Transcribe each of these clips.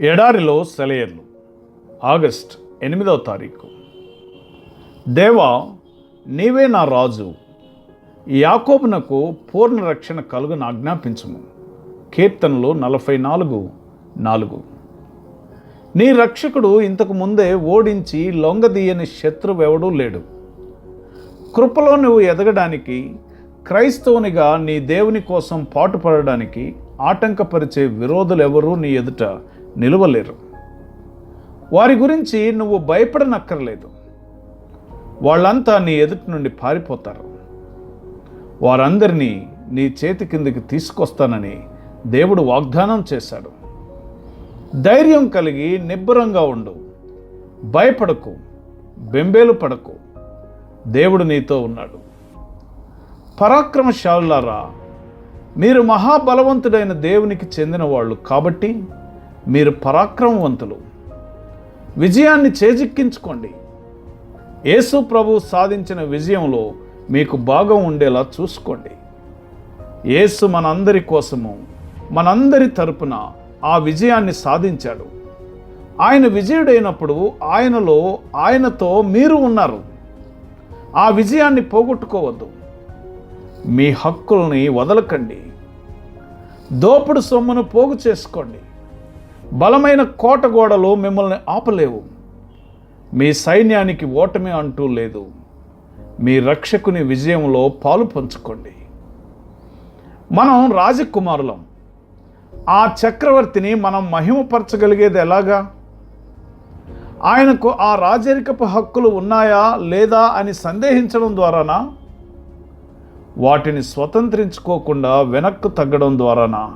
ఎడారిలో సెలయర్లు. ఆగస్ట్ ఎనిమిదవ తారీఖు. దేవా నీవే నా రాజు. యాకోబునకు పూర్ణ రక్షణ కలుగును ఆజ్ఞాపించుము. కీర్తనలు నలభై నాలుగు నాలుగు. నీ రక్షకుడు ఇంతకు ముందే ఓడించి లొంగదీయని శత్రువెవడూ లేడు. కృపలో నువ్వు ఎదగడానికి క్రైస్తవునిగా నీ దేవుని కోసం పాటుపడడానికి ఆటంకపరిచే విరోధులెవరూ నీ ఎదుట నిలవలేరు. వారి గురించి నువ్వు భయపడనక్కర్లేదు. వాళ్ళంతా నీ ఎదుటి నుండి పారిపోతారు. వారందరినీ నీ చేతి కిందకి తీసుకొస్తానని దేవుడు వాగ్దానం చేశాడు. ధైర్యం కలిగి నిబ్బరంగా ఉండు. భయపడకు బెంబేలు పడకు. దేవుడు నీతో ఉన్నాడు. పరాక్రమశాలులారా మీరు మహాబలవంతుడైన దేవునికి చెందిన వాళ్ళు కాబట్టి పరాక్రమవంతులు. విజయాన్ని చేజిక్కించుకోండి. యేసు ప్రభు సాధించిన విజయంలో మీకు భాగం ఉండేలా చూసుకోండి. యేసు మనందరి కోసము మనందరి తరపున ఆ విజయాన్ని సాధించాడు. ఆయన విజయుడైనప్పుడు ఆయనలో ఆయనతో మీరు ఉన్నారు. ఆ విజయాన్ని పోగొట్టుకోవద్దు. మీ హక్కుల్ని వదలకండి. దోపుడు సొమ్మును పోగు చేసుకోండి. బలమైన కోట గోడలు మిమ్మల్ని ఆపలేవు. మీ సైన్యానికి ఓటమి అంటూ లేదు. మీ రక్షకుని విజయంలో పాలు పంచుకోండి. మనం రాజకుమారులం. ఆ చక్రవర్తిని మనం మహిమపరచగలిగేది ఎలాగా? ఆయనకు ఆ రాజరికపు హక్కులు ఉన్నాయా లేదా అని సందేహించడం ద్వారానా? వాటిని స్వతంత్రించుకోకుండా వెనక్కు తగ్గడం ద్వారానా?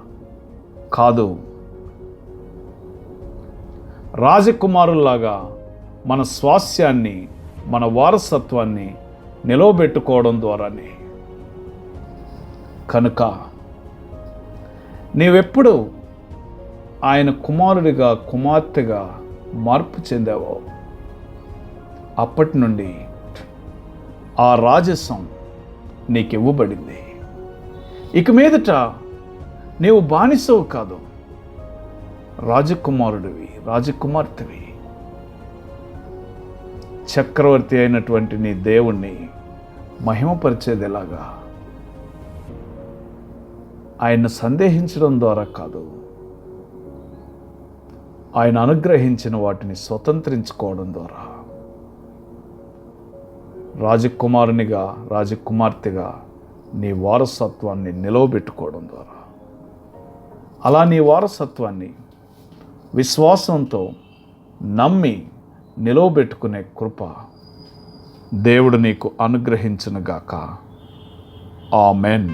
కాదు. రాజకుమారుల్లాగా మన స్వాస్యాన్ని మన వారసత్వాన్ని నిలవబెట్టుకోవడం ద్వారానే. కనుక నీవెప్పుడు ఆయన కుమారుడిగా కుమార్తెగా మార్పు చెందావో అప్పటి నుండి ఆ రాజసం నీకు ఇవ్వబడింది ఇక మీదట నీవు బానిసవు కాదు. రాజకుమారుడివి రాజకుమార్తెవి. చక్రవర్తి అయినటువంటి నీ దేవుణ్ణి మహిమపరిచేది ఎలాగా ఆయన సందేహించడం ద్వారా కాదు ఆయన అనుగ్రహించిన వాటిని స్వతంత్రించుకోవడం ద్వారా. రాజకుమారునిగా రాజకుమార్తెగా నీ వారసత్వాన్ని నిలవబెట్టుకోవడం ద్వారా. అలా నీ వారసత్వాన్ని విశ్వాసంతో నమ్మి నిలవబెట్టుకునే కృప దేవుడు నీకు అనుగ్రహించునుగాక ఆమెన్.